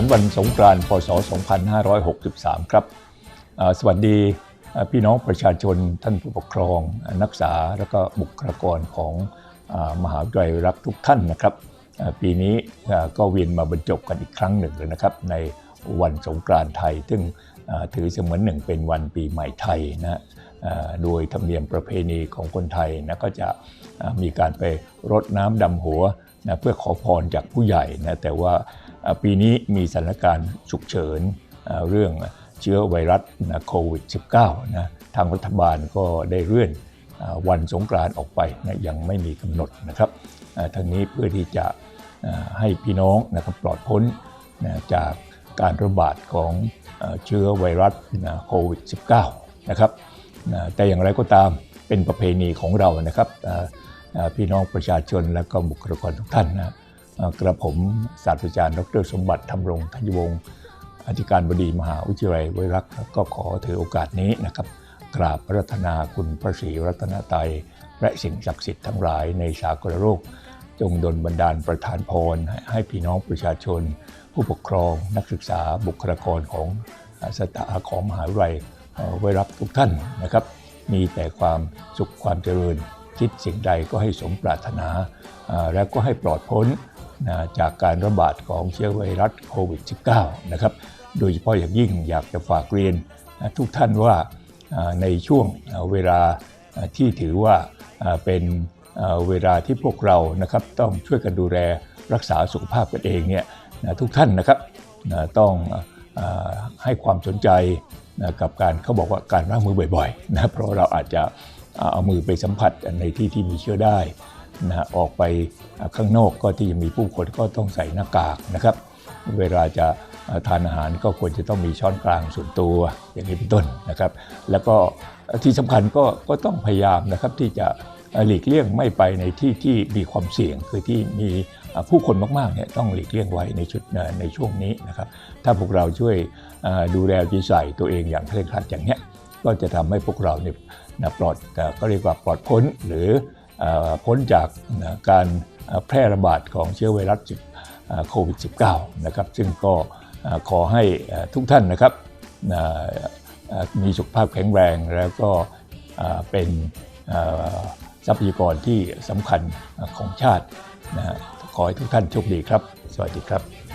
รรค์วันสงกรานต์พศ 2563 ครับ สวัสดีพี่น้องประชาชนท่านผู้ปกครอง นักศึกษาและก็บุคลากรของมหาวิทยาลัยรักทุกท่านนะครับ ปีนี้ก็เวียนมาบรรจบกันอีกครั้งหนึ่งเลยนะครับ ในวันสงกรานต์ไทย ซึ่งถือเสมือนหนึ่งเป็นวันปีใหม่ไทยนะ โดยธรรมเนียมประเพณีของคนไทยนะก็จะมีการไปรดน้ำดำหัวนะเพื่อขอพรจากผู้ใหญ่นะแต่ว่าปีนี้มีสถานการณ์ฉุกเฉินเรื่องเชื้อไวรัสนะโควิด -19 นะทางรัฐบาลก็ได้เลื่อนวันสงกรานต์ออกไปนะยังไม่มีกำหนดนะครับอ่างนี้เพื่อที่จะให้พี่น้องนะครับปลอดพ้นนะจากการระบาดของเชื้อไวรัสโควิด -19 นะครับนะ แต่อย่างไรก็ตามเป็นประเพณีของเรานะครับพี่น้องประชาชนและก็บุคลากรทุกท่านนะกระผมศาสตราจารย์ดรสมบัติธรรมรงทยวงศ์อธิการบดีมหาวิทยาลัยไวรักก็ขอถือโอกาสนี้นะครับ กราบรัตนาคุณพระศรีรัตนตรัยและสิ่งศักดิ์สิทธิ์ทั้งหลายในสากลโลกจงดลบันดาลประทานพร ให้ให้พี่น้องประชาชน ผู้ปกครองนักศึกษาบุคลากรของอ่าสถาของมหาวิทยาลัย ไว้รักษ์ทุกท่านนะครับ มีแต่ความสุขความเจริญ คิดสิ่งใดก็ให้สมปรารถนา และก็ให้ปลอดพ้นจากการระบาดของเชื้อไวรัสโควิด -19 นะครับ โดยเฉพาะอย่างยิ่งอยากจะฝากเรียนทุกท่านว่าในช่วงเวลาที่ถือว่าเป็นเวลาที่พวกเรานะครับต้องช่วยกันดูแลรักษาสุขภาพกันเองเนี่ยทุกท่านนะครับต้องให้ความสนใจ นะกับการเขาบอกว่าการล้างมือบ่อยๆนะเพราะเราอาจจะเอามือไปสัมผัสในที่ที่มีเชื้อได้นะออกไปข้างนอกก็ที่จะมีผู้คนก็ต้องใส่หน้ากากนะครับ เวลาจะทานอาหารก็ควรจะต้องมีช้อนกลางส่วนตัวอย่างนี้เป็นต้นนะครับ แล้วก็ที่สำคัญก็ก็ต้องพยายามนะครับที่จะ หลีกเลี่ยงไม่ไปในที่ที่มีความเสี่ยง คือที่มีผู้คนมากๆเนี่ยต้องหลีกเลี่ยงไว้ในชุดในช่วงนี้นะครับ ถ้าพวกเราช่วยดูแลจิตใส่ตัวเองอย่างเคร่งครัดอย่างเนี้ยก็จะทำให้พวกเราเนี่ยปลอดก็เรียกว่าปลอดพ้นหรือพ้นจากการแพร่ระบาดของเชื้อไวรัสโควิด -19 นะครับ ซึ่งก็ขอให้ทุกท่านนะครับมีสุขภาพแข็งแรงแล้วก็เป็น ทรัพยากรที่สำคัญของชาตินะฮะขอให้ทุกท่านโชคดีครับ สวัสดีครับ